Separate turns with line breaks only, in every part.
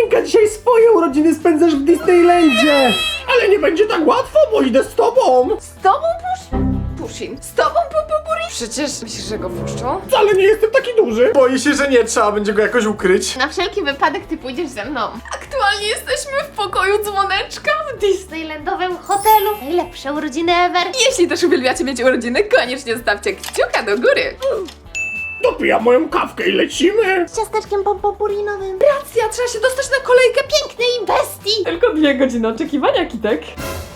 Mufinka, dzisiaj swoje urodziny spędzasz w Disneylandzie! Ale nie będzie tak łatwo, bo idę z tobą!
Z tobą pusz... Pushin? Z tobą Popopuri? Przecież myślisz, że go puszczą?
Wcale nie jestem taki duży! Boję się, że nie trzeba będzie go jakoś ukryć.
Na wszelki wypadek ty pójdziesz ze mną. Aktualnie jesteśmy w pokoju dzwoneczka w Disneylandowym hotelu. Najlepsze urodziny ever. Jeśli też uwielbiacie mieć urodziny, koniecznie zostawcie kciuka do góry.
Dopijam moją kawkę i lecimy!
Z ciasteczkiem pompopurinowym. Racja, trzeba się dostać na kolejkę pięknej bestii.
Tylko dwie godziny oczekiwania, Kitek.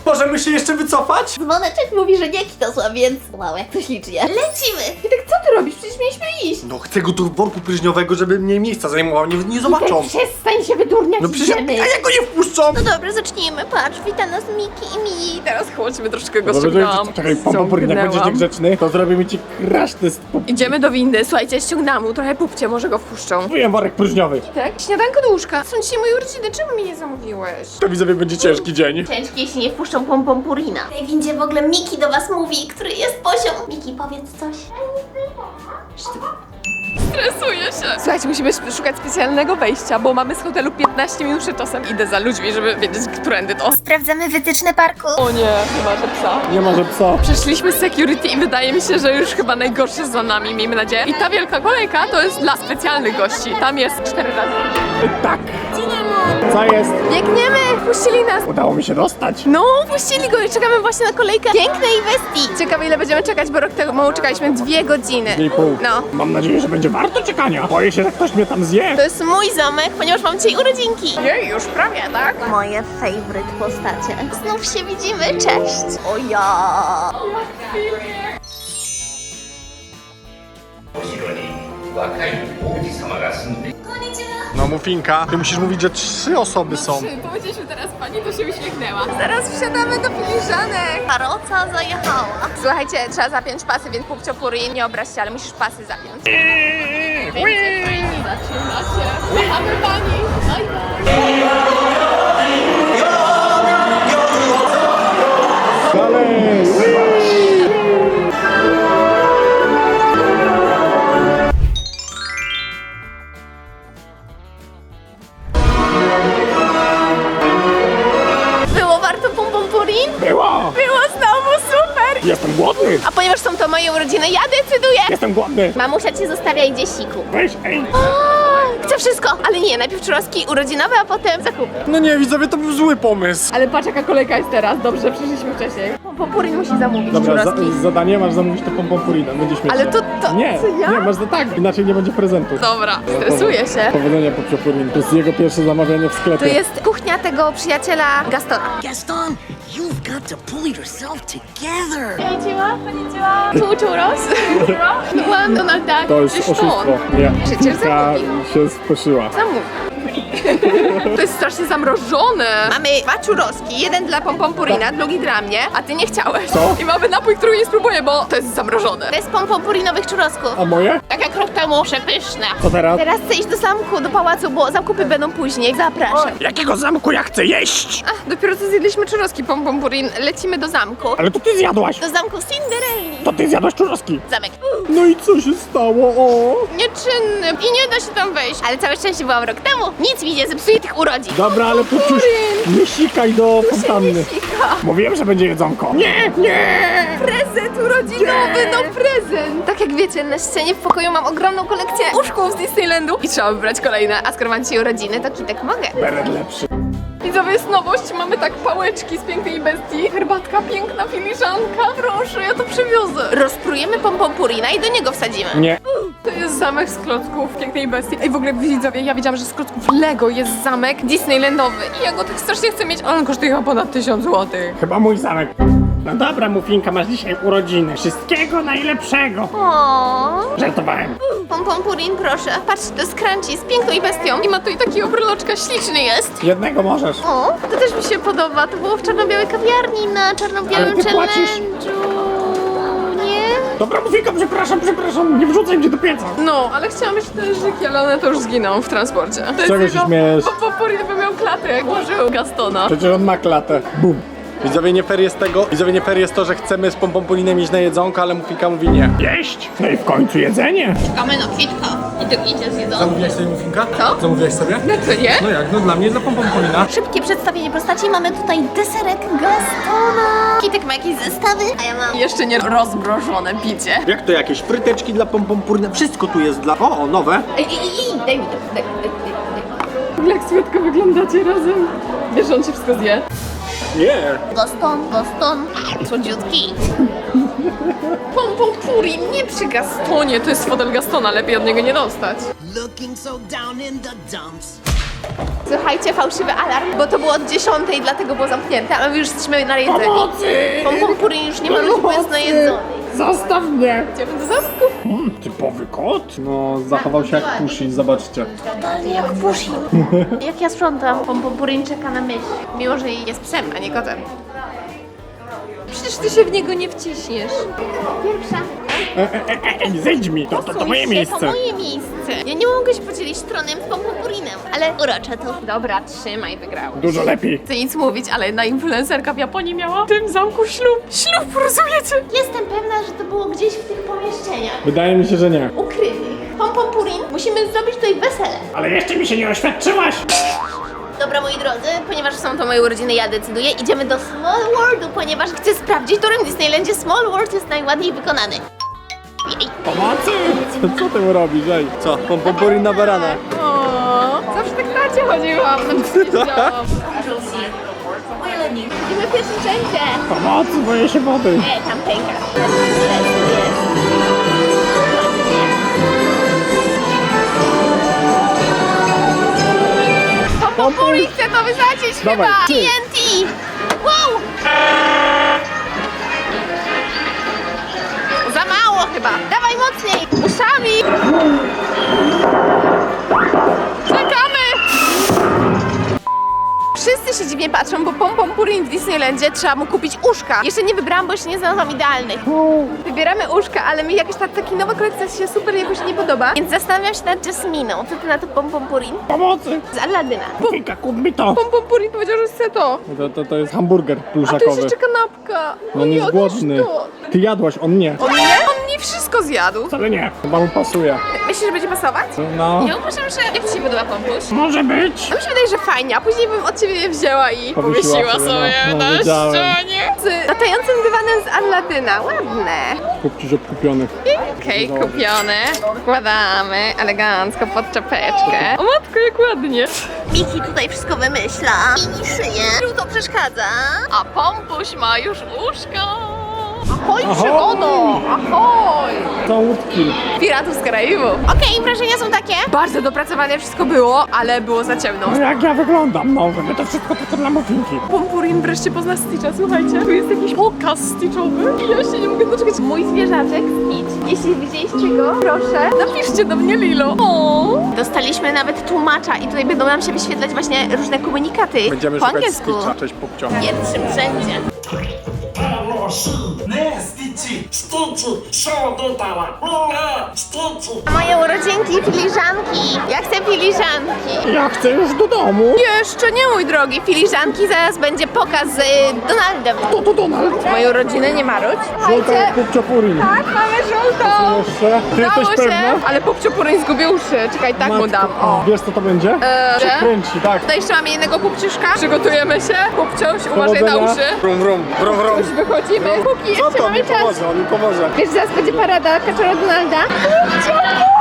Możemy się jeszcze wycofać?
Dzwoneczek mówi, że nie kitosła, więc wow, jak to ślicznie. Lecimy. I tak co ty robisz? Przecież mieliśmy iść.
No chcę go tu w worku pryżniowego, żeby mniej miejsca zajmował, nie, nie zobaczą.
Przestań się wydurniać,
No przecież, a jak go nie wpuszczą?
No dobra, zacznijmy. Patrz, wita nas Miki i Mini.
Teraz chodźmy troszkę go
Dobra,
ściągnęłam.
Czekaj, pompopurin, jak będziesz
Ściągnęłam.
niegrzeczny, to zrobimy ci kraszny z.
Idziemy do windy, słuchajcie, ściągnęłam mu trochę pupcie, może go wpuszczą.
Wyjem worek pryżniowy.
Tak? Śniadanko do łóżka. Są dzisiaj moje urodziny, czemu mi nie zamówiłeś?
To widzowie będzie ciężki dzień.
Ciężkie, jeśli nie wpuszczą pompompurina. W tej windzie w ogóle Miki do was mówi, który jest poziom. Miki, powiedz coś.
Stresuję się. Słuchajcie, musimy szukać specjalnego wejścia, bo mamy z hotelu 15 minut przed czasem. Idę za ludźmi, żeby wiedzieć, którędy to.
Sprawdzamy wytyczne parku.
O nie, nie ma, że psa.
Nie ma, że psa.
Przeszliśmy security i wydaje mi się, że już chyba najgorsze za nami, miejmy nadzieję. I ta wielka kolejka to jest dla specjalnych gości. Tam jest cztery razy.
Tak. Co jest?
Biegniemy! Puścili nas!
Udało mi się dostać.
No, puścili go i czekamy właśnie na kolejkę pięknej bestii. Ciekawe ile będziemy czekać, bo rok temu czekaliśmy dwie godziny.
Dwie i pół.
No.
Mam nadzieję, że będzie warto czekania. Boję się, że ktoś mnie tam zje.
To jest mój zamek, ponieważ mam dzisiaj urodzinki.
Jej, już prawie, tak?
Moje favorite postacie. Znów się widzimy, cześć. O ja.
後ろに若い王子様が住んでいる
no Mufinka, ty musisz mówić, że trzy osoby są.
Powiedzieliśmy teraz pani, to się uśmiechnęła. Zaraz wsiadamy do filiżanek.
Karoca zajechała.
Słuchajcie, trzeba zapiąć pasy, więc Pupcio Puri, nie obraź się, ale musisz pasy zapiąć. Zaczyna się. Kochamy pani.
Dalej! Jestem głodny!
A ponieważ są to moje urodziny, ja decyduję.
Jestem głodny!
Mamusia cię zostawia i dziesiku.
Weź, ej!
Chcę wszystko, ale nie, najpierw churroski urodzinowe, a potem zakupy.
No nie, widzowie, to był zły pomysł.
Ale patrz jaka kolejka jest teraz, dobrze, przeszliśmy wcześniej.
Pompurin musi zamówić
Dobra, za, zadanie masz zamówić to pompopurina, będzie śmiesznie.
Ale to- to-
Nie,
co ja?
nie, masz za tak, inaczej nie będzie prezentu.
Dobra, stresuję się.
Powodzenia popciopurin. To jest jego pierwsze zamawianie w sklepie.
Tu jest kuchnia tego przyjaciela Gastona.
Gaston, you've got to pull yourself together.
Konnichiwa, konnichiwa. Tu churros. Byłam Donald Duck.
To jest
Przecież
oszustwo.
on.
Nie.
Przecież
Kilka
zamówił.
się speszyła.
Zamów. To jest strasznie zamrożone. Mamy dwa churroski, jeden dla pompompurina, drugi dla mnie, a ty nie chciałeś.
Co?
I mamy napój, który nie spróbuję, bo to jest zamrożone.
Bez pompopurinowych churrosków.
A moje?
Tak jak rok temu, przepyszne.
Co teraz?
Teraz chcę iść do zamku, do pałacu, bo zakupy będą później. Zapraszam.
Jakiego zamku ja chcę jeść?
Ach, dopiero co zjedliśmy churroski pompompurin, lecimy do zamku.
Ale to ty zjadłaś!
Do zamku Cinderelli.
To ty zjadłaś czuroski!
Zamek.
No i co się stało? O!
Nieczynny i nie da się tam wejść.
Ale całe szczęście byłam rok temu. Nic mi nie zepsuje tych urodzin.
Dobra, ale Puciuś, nie sikaj do fontanny. Mówiłem, że będzie jedzonko. Nie, nie!
Prezent urodzinowy, no prezent! Tak jak wiecie, na ścianie w pokoju mam ogromną kolekcję uszków z Disneylandu i trzeba wybrać kolejne, a skoro mam dzisiaj urodziny, to kitek mogę.
Beret lepszy.
Widzowie, jest nowość, mamy tak pałeczki z pięknej bestii, herbatka, piękna filiżanka, proszę, ja to przywiozę.
Rozprujemy pompompurina i do niego wsadzimy.
Nie.
To jest zamek z klocków pięknej bestii. Ej, w ogóle widzowie, ja wiedziałam, że z klocków Lego jest zamek Disneylandowy i ja go tak strasznie chcę mieć, ale on kosztuje chyba ponad 1000 złotych.
Chyba mój zamek. No dobra, Mufinka, masz dzisiaj urodziny. Wszystkiego najlepszego.
O,
Żartowałem.
Pompompurin, proszę. Patrz, to jest crunchy z piękną bestią.
I ma tu i takiego bryloczka, śliczny jest.
Jednego możesz.
O, to też mi się podoba. To było w czarno-białej kawiarni na czarno-białym
ty płacisz.
challenge'u. Nie?
Dobra, Mufinka, przepraszam, przepraszam. Nie wrzucaj mnie do pieca.
No, ale chciałam mieć te żyki, ale one to już zginą w transporcie. To jest
Czego się
jego-
śmiejesz?
Bo Popuri by miał klatę, jak włożył Gastona.
Przecież on ma klatę. Bum. Widzowie nie fair jest tego, widzowie nie fair jest to, że chcemy z pompompolinem iść na jedzonko, ale Mufinka mówi nie. Jeść! No i w końcu jedzenie.
Czekamy na kwitka. I drugi cię zjedzą.
Zamówiłaś sobie muffinka?
Co?
Zamówiłaś sobie?
No to nie?
No jak, no dla mnie, dla pompompolina.
Szybkie przedstawienie postaci. Mamy tutaj deserek Gastona. Kitek ma jakieś zestawy, a ja mam jeszcze nie rozmrożone picie.
Jak to jakieś fryteczki dla pompompurina? Wszystko tu jest dla... O, nowe.
Ej, ej, ej, daj mi to. Daj, daj, daj, daj.
Jak słodko wyglądacie razem. Wiesz, on się wszystko zje.
Nie.
Gaston, Gaston. Słodziutki.
Pompon Purin, nie przy Gastonie, to jest fotel Gastona, lepiej od niego nie dostać.
Looking so down in the dumps.
Słuchajcie, fałszywy alarm, bo to było od 10, dlatego było zamknięte, a my już jesteśmy na jedzeniu.
Pomocy!
Pompon Purin już nie ma ludzi, bo jest najedzony.
Zostaw mnie!
Idziemy do zamku.
Typowy kot?
No, zachował się jak Pushi, zobaczcie.
Totalnie jak Pushim. Jak ja sprzątam, Pompopurin czeka na myśl. Mimo, że jest psem, a nie kotem.
Przecież ty się w niego nie wciśniesz.
Pierwsza.
Ej, zejdź mi! To, to, to moje
To
miejsce!
moje miejsce. Ja nie mogę się podzielić tronem z Pompopurinem, ale urocze to.
Dobra, trzymaj, wygrałeś.
Dużo lepiej.
Chcę nic mówić, ale jedna influencerka w Japonii miała w tym zamku ślub. Ślub, rozumiecie?
Jestem pewna, że to było gdzieś w tych pomieszczeniach.
Wydaje mi się, że nie.
Ukrytych. Pompopurin, musimy zrobić tutaj wesele.
Ale jeszcze mi się nie oświadczyłaś!
Dobra, moi drodzy, ponieważ są to moje urodziny, ja decyduję. Idziemy do Small Worldu, ponieważ chcę sprawdzić, w którym Disneylandzie Small World jest najładniej wykonany. Jej.
Pomocy!
Co, co ty robisz, ej? Co, pompompulin na barana?
O, zawsze tak na cię chodziłam. No, wiedziałam.
Idziemy w pierwszym rzędzie.
Pomocy, boję się wody!
E, tam pęka.
Pompopuli chce to
Dawaj,
chyba.
TNT! Wow!
Za mało chyba.
Dawaj mocniej!
Uszami. Patrzą, bo Pompom Purin w Disneylandzie trzeba mu kupić uszka.
Jeszcze nie wybrałam, bo jeszcze nie znalazłam idealnych.
Wybieramy uszka, ale mi jakaś ta, taka nowa kolekcja się super jakoś nie podoba.
Więc zastanawiam się nad Jasminą. Co ty na to pompompurin?
Pomocy!
Z Aladyna.
Fika, kup mi to!
Pompom Purin powiedział, że chce to.
To, to, to jest hamburger
A tu jest jeszcze kanapka.
No on jest głodny.
to.
Ty jadłaś, on nie.
On nie? Nie wszystko zjadł.
Wcale nie.
Chyba mu pasuje.
Myślisz, że będzie pasować?
No,
Ja uważam, że... Jak ci się podoba pompuś?
Może być!
No mi się wydaje, że fajnie, a później bym od ciebie je wzięła i
Powiesiła
powiesiła
sobie,
sobie
no. No,
na
wiedziałem.
ścianie. Z latającym dywanem z Aladyna, ładne.
kupcisz obkupionych.
Okej, kupione. Wkładamy elegancko pod czapeczkę. O matko, jak ładnie.
Miki tutaj wszystko wymyśla. Mini szyję. Tu to przeszkadza.
A pompuś ma już uszko. Ahoj, przygodo! Ahoj!
To łódki.
Piratów z Karaibów.
Okej, wrażenia są takie.
Bardzo dopracowane wszystko było, ale było za ciemno.
No jak ja wyglądam? No, żeby to wszystko tylko dla muffinki.
Pompurin wreszcie pozna Stitcha, słuchajcie. Tu jest jakiś pokaz Stitchowy. Ja się nie mogę doczekać. Mój zwierzaczek Stitch. Jeśli widzieliście go, proszę, napiszcie do mnie Lilo. O!
Dostaliśmy nawet tłumacza i tutaj będą nam się wyświetlać właśnie różne komunikaty
Będziemy
po
szukać
angielsku.
Stitcha. Cześć, popcio.
W pierwszym rzędzie.
прошу, не стічі, стічі, що дитала, ура,
стічі. Urodzinki, filiżanki. Ja chcę filiżanki.
Ja chcę już do domu!
Jeszcze nie, mój drogi. Filiżanki, zaraz będzie pokaz z y, Donaldem.
To to Donald!
Moje urodziny nie marudź.
Żółta jak kupciopurin.
Tak, mamy żółtą.
Jeszcze? Ty
Dało
jesteś
się,
pewna?
ale popcio Puryń zgubił uszy. Czekaj, tak mu dam. O.
Wiesz co to będzie?
Eee,
Się kręci, tak.
Tutaj jeszcze mamy jednego pupciuszka. Przygotujemy się. Pupciuś, uważaj na
Powodzenia.
uszy.
Brum, brum, brum, brum.
Już wychodzimy. Póki
Co
jeszcze
to?
mamy czas.
pomoże, on mi pomoże.
Wiesz, zaraz będzie parada kaczora Donalda.
Jak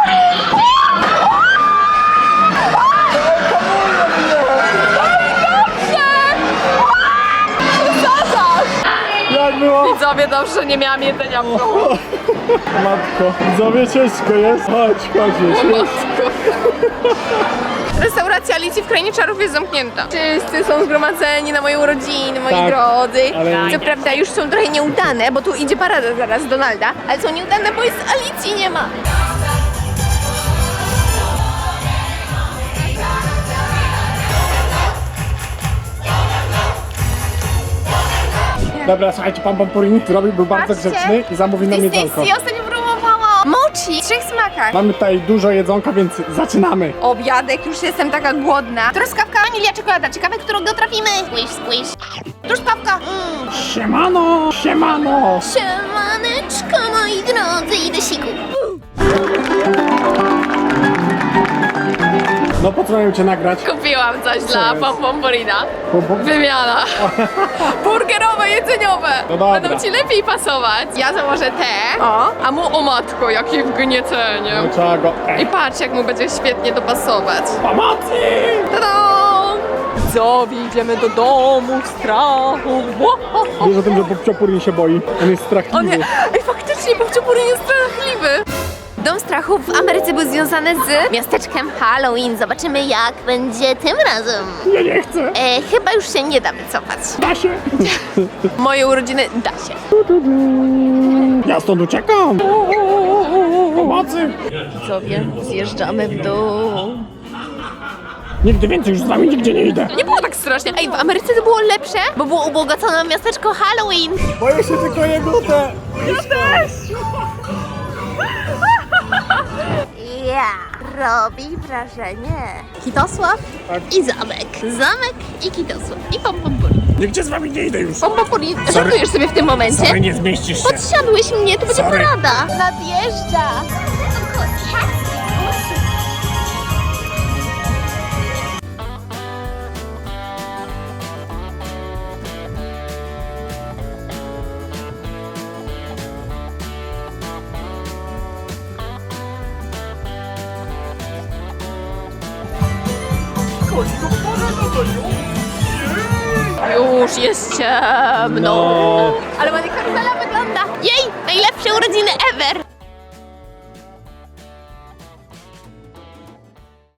Widzowie, dobrze, nie miałam jedzenia w domu.
Matko, widzowie ciężko jest. Chodź, chodź, już.
Restauracja Alicji w Krainie Czarów jest zamknięta. Wszyscy są zgromadzeni na moje urodziny, moi
Tak,
drodzy.
ale-
Co prawda już są trochę nieudane, bo tu idzie parada zaraz Donalda, ale są nieudane, bo jest Alicji nie ma.
Dobra, słuchajcie, pan Pampurin zrobił, był bardzo
Patrzcie.
grzeczny i zamówił nam
Disney
jedzonko.
Sea ostatnio promowała mochi w trzech smakach.
Mamy tutaj dużo jedzonka, więc zaczynamy.
Obiadek, już jestem taka głodna.
Truskawka, wanilia, czekolada. Ciekawe, którego trafimy. Squish, squish. Truskawka. Mm.
Siemano! Siemano!
Siemaneczko, moi drodzy. Idę siku.
No po co cię nagrać?
Kupiłam coś dla
jest?
Pompomporina.
Pom, pom.
Wymiana. Burgerowe, jedzeniowe.
No dobra.
Będą ci lepiej pasować. Ja założę te. O. A mu o matko, jaki wgniecenie.
Czego?
I patrz, jak mu będzie świetnie dopasować.
Pomocy!
Tada! Zowi, idziemy do domu w strachu. Wo, ho, ho.
Wiesz o tym, że Popciopurin się boi. On jest
O
strachliwy.
nie, ej, faktycznie Popciopurin jest strachliwy. Dom strachu w Ameryce był związany z miasteczkiem Halloween. Zobaczymy, jak będzie tym razem.
Ja nie chcę.
E, chyba już się nie da wycofać.
Da się.
Moje urodziny da się.
Ja stąd uciekam. Pomocy.
Sobie zjeżdżamy w dół.
Nigdy więcej już z wami nigdzie nie idę.
Nie było tak strasznie. Ej, w Ameryce to było lepsze, bo było ubogacone miasteczko Halloween.
Boję się tylko jego te.
Ja. Robi wrażenie. Kitosław i zamek. Zamek i Kitosław. I Pompompuri.
Nigdzie z wami nie idę już.
Pompopuri, żartujesz sobie w tym momencie?
Sorry, nie zmieścisz się.
Podsiadłeś mnie, to będzie
Sorry.
porada.
Nadjeżdża.
Już jest ciemno.
No.
Ale ładnie karuzela wygląda. Jej, najlepsze urodziny ever.